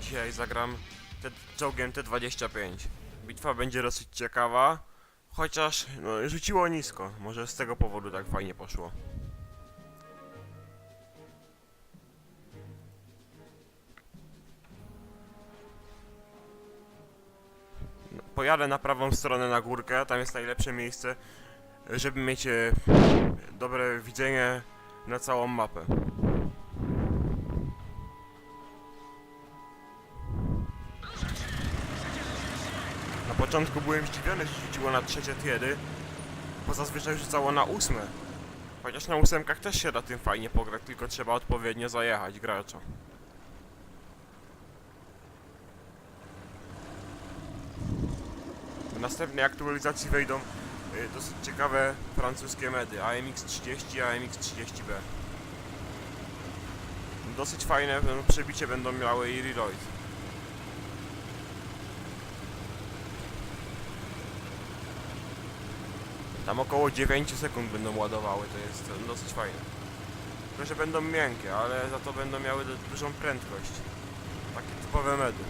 dzisiaj zagram te, czołgiem T25. Bitwa będzie dosyć ciekawa, chociaż no, rzuciło nisko. Może z tego powodu tak fajnie poszło. No, Pojadę na prawą stronę na górkę, tam jest najlepsze miejsce, żeby mieć e, dobre widzenie na całą mapę. Początku byłem zdziwiony, że rzuciło na trzecie tiery, bo zazwyczaj rzucało na ósme. Chociaż na ósemkach też się da tym fajnie pograć, tylko trzeba odpowiednio zajechać gracza. W następnej aktualizacji wejdą y, dosyć ciekawe francuskie medy AMX-30 i AMX-30B. Dosyć fajne no, przebicie będą miały i reload. Tam około 9 sekund będą ładowały, to jest e, dosyć fajne. Że będą miękkie, ale za to będą miały du- dużą prędkość. Takie typowe medy.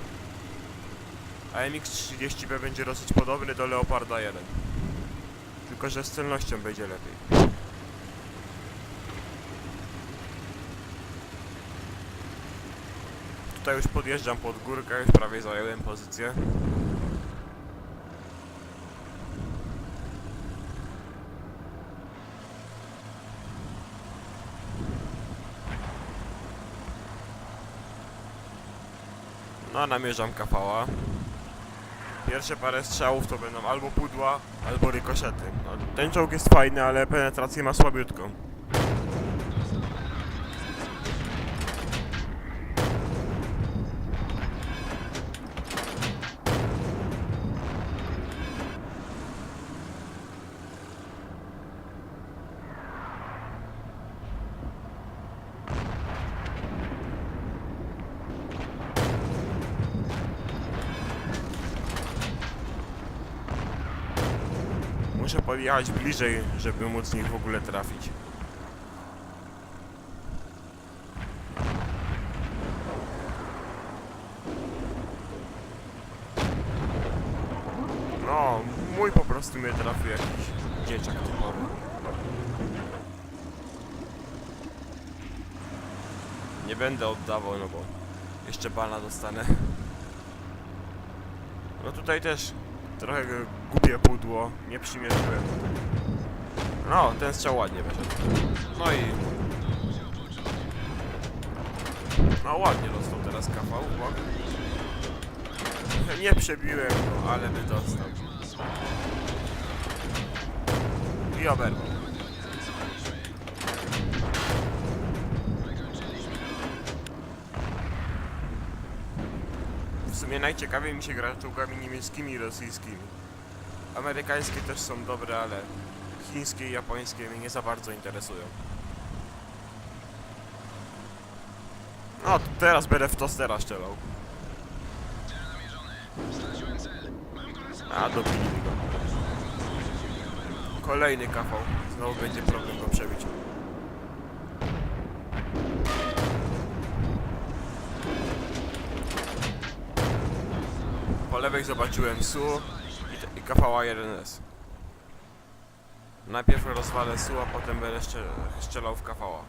A MX-30B będzie dosyć podobny do Leoparda 1. Tylko, że z celnością będzie lepiej. Tutaj już podjeżdżam pod górkę, już prawie zająłem pozycję. No, namierzam kafała. Pierwsze parę strzałów to będą albo pudła, albo rykoszety. No, ten czołg jest fajny, ale penetrację ma słabiutką. Muszę podjechać bliżej, żeby móc nich w ogóle trafić. No, mój po prostu mnie trafił jakiś dzieciak typowy. Nie będę oddawał, no bo jeszcze bana dostanę. No tutaj też trochę głupie pudło, nie przymierzyłem. No, ten strzał ładnie wyszedł. No i... No ładnie dostał teraz kawał, bok. Nie przebiłem go, ale by dostał. I oberwał. Sumie najciekawiej mi się gra czołgami niemieckimi i rosyjskimi. Amerykańskie też są dobre, ale chińskie i japońskie mnie nie za bardzo interesują. No, teraz będę w tostera strzelał. A, dobili go. Kolejny kawał. Znowu będzie problem go przebić. Po lewej zobaczyłem SU i, i kafała 1S. Najpierw rozwalę SU, a potem będę strzel strzelał w kafała.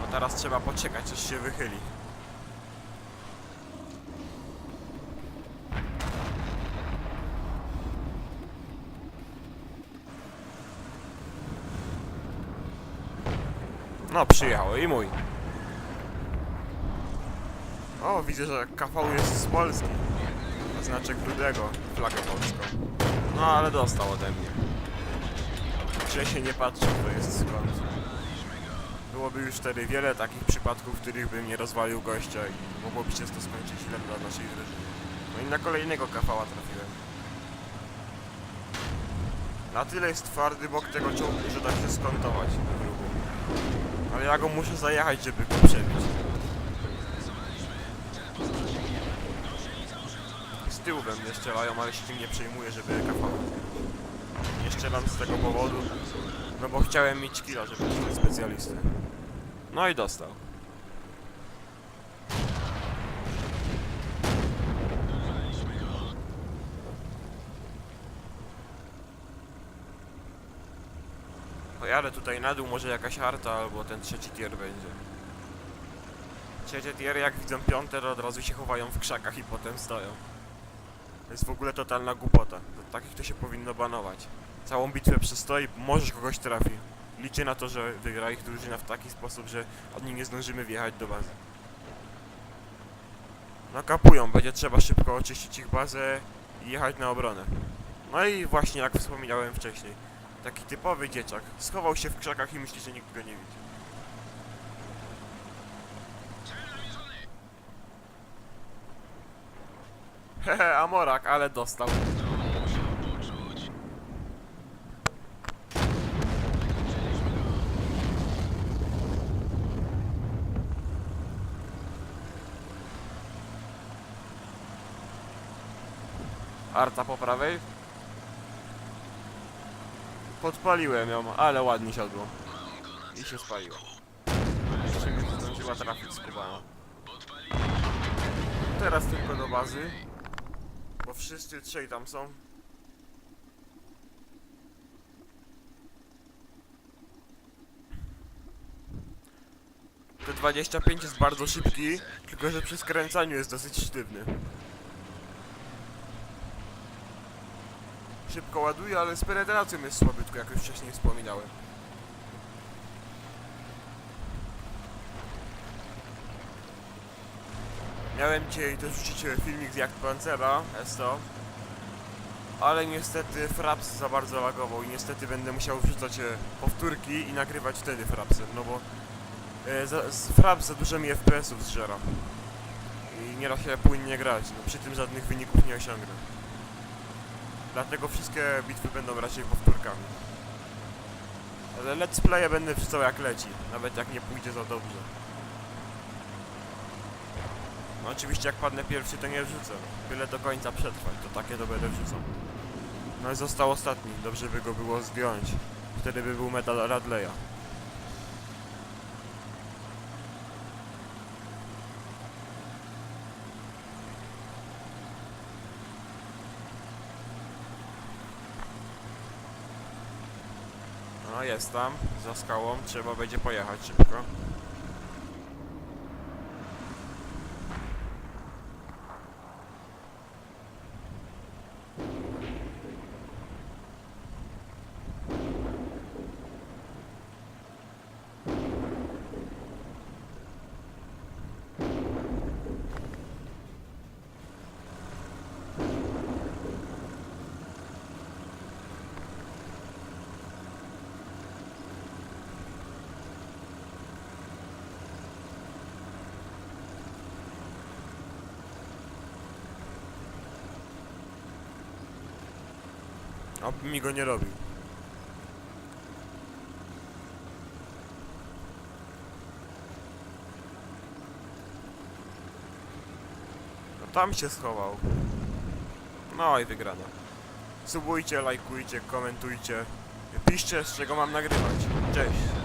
No teraz trzeba poczekać, aż się wychyli. No, przyjechał i mój. O, widzę, że KV jest z Polski. Znaczek Rudego, flagę polską. No, ale dostał ode mnie. Czy się nie patrzył, to jest skąd. Byłoby już wtedy wiele takich przypadków, w których bym nie rozwalił gościa i mogłoby się to skończyć źle dla naszej drużyny. No i na kolejnego kafała trafiłem. Na tyle jest twardy bok tego czołgu, że da się skontować. Ale ja go muszę zajechać, żeby go przebić. tyłu we mnie strzelają, ale się tym nie przejmuję, żeby KV. Nie strzelam z tego powodu, no bo chciałem mieć killa, żeby być specjalistę. No i dostał. Pojadę tutaj na dół, może jakaś harta albo ten trzeci tier będzie. Trzecie tier jak widzą piąte, to od razu się chowają w krzakach i potem stoją. To jest w ogóle totalna głupota. To takich to się powinno banować. Całą bitwę przystoi, możesz kogoś trafi. Liczę na to, że wygra ich drużyna w taki sposób, że oni nie zdążymy wjechać do bazy. No kapują, będzie trzeba szybko oczyścić ich bazę i jechać na obronę. No i właśnie jak wspominałem wcześniej, taki typowy dzieciak. Schował się w krzakach i myśli, że nikt go nie widzi. Hehe, Amorak, ale dostał. Arta po prawej. Podpaliłem ją, ale ładnie siadło. I się spaliła. Jeszcze zdążyła trafić z. Teraz tylko do bazy. Bo wszyscy trzej tam są. Te 25 jest bardzo szybki, tylko że przy skręcaniu jest dosyć sztywny. Szybko ładuje, ale z penetracją jest słabytko, jak już wcześniej wspominałem. Miałem dzisiaj e, filmik z Jagd Pancera, S100, ale niestety Fraps za bardzo lagował i niestety będę musiał wrzucać e, powtórki i nagrywać wtedy Frapsem, no bo e, za, Fraps za dużo mi FPS-ów zżera i nie da się płynnie grać, no przy tym żadnych wyników nie osiągnę. Dlatego wszystkie bitwy będą raczej powtórkami. Ale let's playe będę wrzucał jak leci, nawet jak nie pójdzie za dobrze. No oczywiście jak padnę pierwszy to nie wrzucę, byle do końca przetrwać, to takie to będę wrzucał. No i został ostatni, dobrze by go było zdjąć. Wtedy by był medal Radleya. No jest tam, za skałą, trzeba będzie pojechać szybko. Oby mi go nie robił. No tam się schował. No i wygrana. Subujcie, lajkujcie, komentujcie. Piszcie z czego mam nagrywać. Cześć.